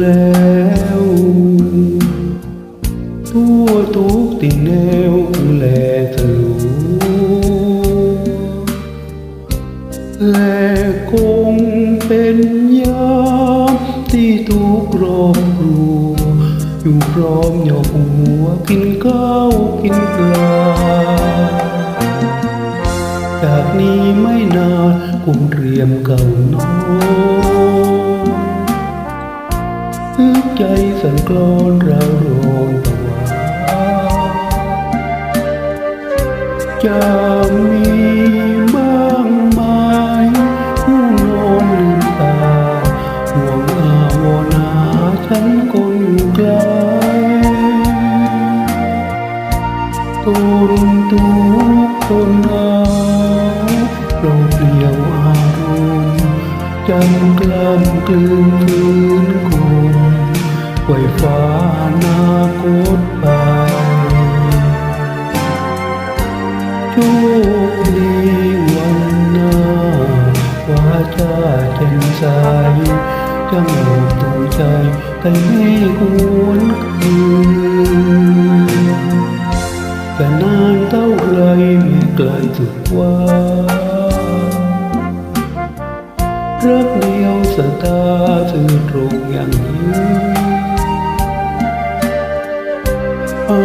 แล้วทั่วทุกติแนวแลทะลุและคงเป็นยามที่ทุกรอบรัวอยู่พร้อมหยอกหัวกินข้าวกินปลาจากนี้ไม่นานคงเตรียมเก่าน้อง ใจสั่นกลอนเราโรนตะวันจะมีบ้างไหมผู้นอนลืมตาห่วงอาวรหาฉันคนอยู่ไกลตุนทุกคนเอาโรดเดียวอารมณ์จำกล้ำกลืนฟื้นค ไว้ฟ้านาคตไปโชคดีวันหน้าว่าจะแจ่มใสจะหมดตัวใจแต่ไม่หวนคืนจะนานเท่าไรไม่ไกลสุดว่ารักเดียวสตาสื่อตรงอย่างนี้ หา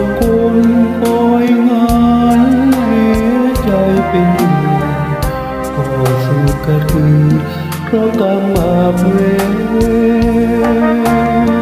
กคนคอยงานเหใจเป็นก็สุขกระทือเพราะกรรมบาปเวร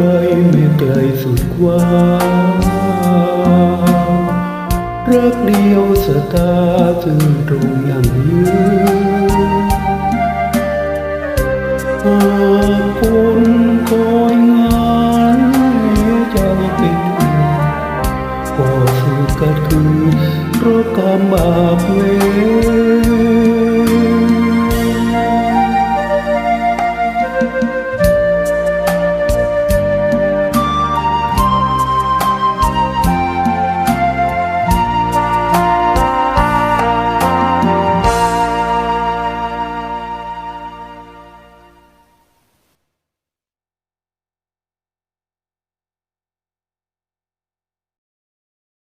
รไม่ไกลสุดกว่า รักเดียวสตาถึงตรงย่างยืนหากคนคอยงานใจเป็นอื่นก็สุขกัดคืนเพราะกรรมบาปเวร